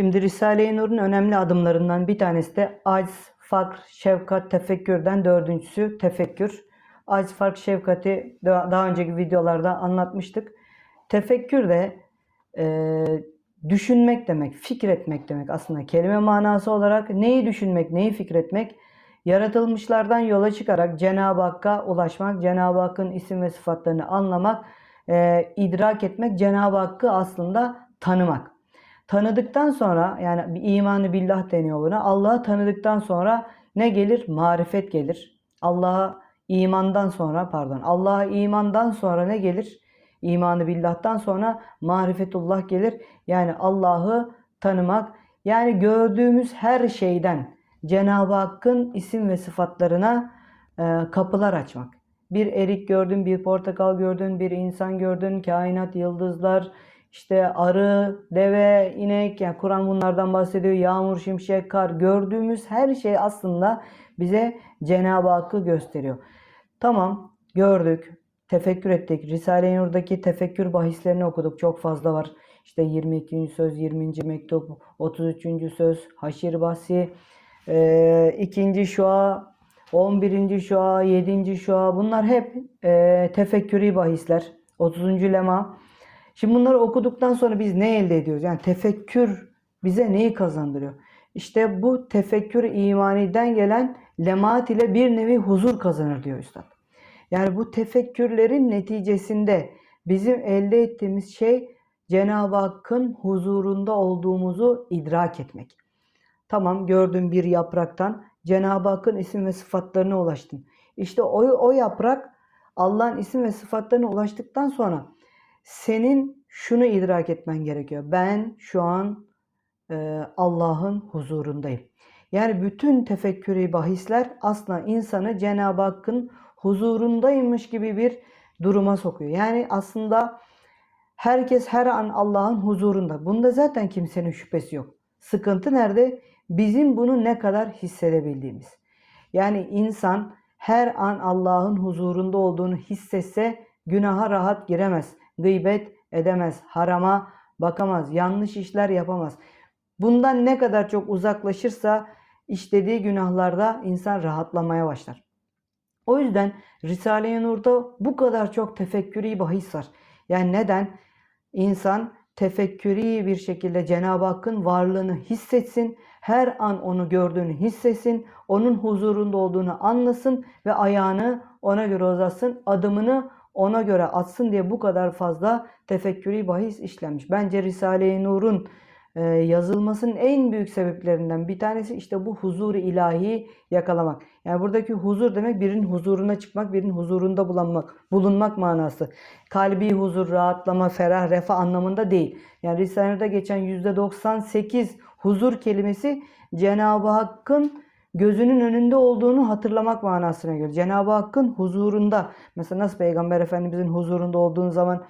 Şimdi Risale-i Nur'un önemli adımlarından bir tanesi de acz, fakr, şefkat, tefekkürden dördüncüsü tefekkür. Acz, fakr, şefkati daha önceki videolarda anlatmıştık. Tefekkür de e, düşünmek demek, fikretmek demek aslında kelime manası olarak. Neyi düşünmek, neyi fikretmek? Yaratılmışlardan yola çıkarak Cenab-ı Hakk'a ulaşmak, Cenab-ı Hakk'ın isim ve sıfatlarını anlamak, e, idrak etmek, Cenab-ı Hakk'ı aslında tanımak. Tanıdıktan sonra yani bir imanı billah deniyor buna. Allah'ı tanıdıktan sonra ne gelir? Marifet gelir. Allah'a imandan sonra pardon Allah'a imandan sonra ne gelir? İmanı billah'tan sonra marifetullah gelir. Yani Allah'ı tanımak. Yani gördüğümüz her şeyden Cenab-ı Hakk'ın isim ve sıfatlarına e, kapılar açmak. Bir erik gördün, bir portakal gördün, bir insan gördün, kainat, yıldızlar, işte arı, deve, inek yani Kur'an bunlardan bahsediyor. Yağmur, şimşek, kar gördüğümüz her şey aslında bize Cenab-ı Hakk'ı gösteriyor. Tamam gördük, tefekkür ettik. Risale-i Nur'daki tefekkür bahislerini okuduk. Çok fazla var. İşte 22. söz, 20. mektup, 33. söz, haşir bahsi, e, ikinci şua, 11. şua, 7. şua bunlar hep e, tefekkürü bahisler. 30. lema. Şimdi bunları okuduktan sonra biz ne elde ediyoruz? Yani tefekkür bize neyi kazandırıyor? İşte bu tefekkür imaniden gelen lemaat ile bir nevi huzur kazanır diyor Üstad. Yani bu tefekkürlerin neticesinde bizim elde ettiğimiz şey Cenab-ı Hakk'ın huzurunda olduğumuzu idrak etmek. Tamam gördüğün bir yapraktan Cenab-ı Hakk'ın isim ve sıfatlarına ulaştın. İşte o, o yaprak Allah'ın isim ve sıfatlarına ulaştıktan sonra senin şunu idrak etmen gerekiyor. Ben şu an e, Allah'ın huzurundayım. Yani bütün tefekkürü bahisler aslında insanı Cenab-ı Hakk'ın huzurundaymış gibi bir duruma sokuyor. Yani aslında herkes her an Allah'ın huzurunda. Bunda zaten kimsenin şüphesi yok. Sıkıntı nerede? Bizim bunu ne kadar hissedebildiğimiz. Yani insan her an Allah'ın huzurunda olduğunu hissetse günaha rahat giremez. Gıybet edemez, harama bakamaz, yanlış işler yapamaz. Bundan ne kadar çok uzaklaşırsa işlediği günahlarda insan rahatlamaya başlar. O yüzden Risale-i Nur'da bu kadar çok tefekkürü bahis var. Yani neden? İnsan tefekkürü bir şekilde Cenab-ı Hakk'ın varlığını hissetsin, her an onu gördüğünü hissetsin, onun huzurunda olduğunu anlasın ve ayağını ona göre uzatsın, adımını ona göre atsın diye bu kadar fazla tefekkürü bahis işlenmiş. Bence Risale-i Nur'un e, yazılmasının en büyük sebeplerinden bir tanesi işte bu huzur ilahi yakalamak. Yani buradaki huzur demek birinin huzuruna çıkmak, birinin huzurunda bulunmak, bulunmak manası. Kalbi huzur, rahatlama, ferah, refah anlamında değil. Yani Risale'de geçen %98 huzur kelimesi Cenab-ı Hakk'ın gözünün önünde olduğunu hatırlamak manasına geliyor. Cenab-ı Hakk'ın huzurunda. Mesela nasıl Peygamber Efendimizin huzurunda olduğun zaman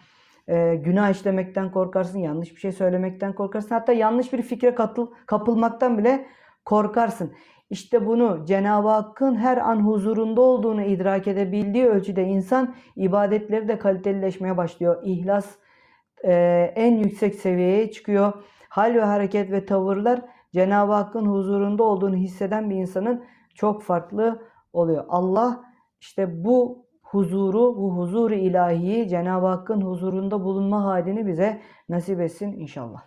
e, günah işlemekten korkarsın, yanlış bir şey söylemekten korkarsın. Hatta yanlış bir fikre katıl, kapılmaktan bile korkarsın. İşte bunu Cenab-ı Hakk'ın her an huzurunda olduğunu idrak edebildiği ölçüde insan ibadetleri de kalitelileşmeye başlıyor. İhlas e, en yüksek seviyeye çıkıyor. Hal ve hareket ve tavırlar Cenab-ı Hakk'ın huzurunda olduğunu hisseden bir insanın çok farklı oluyor. Allah işte bu huzuru, bu huzuru ilahiyi Cenab-ı Hakk'ın huzurunda bulunma halini bize nasip etsin inşallah.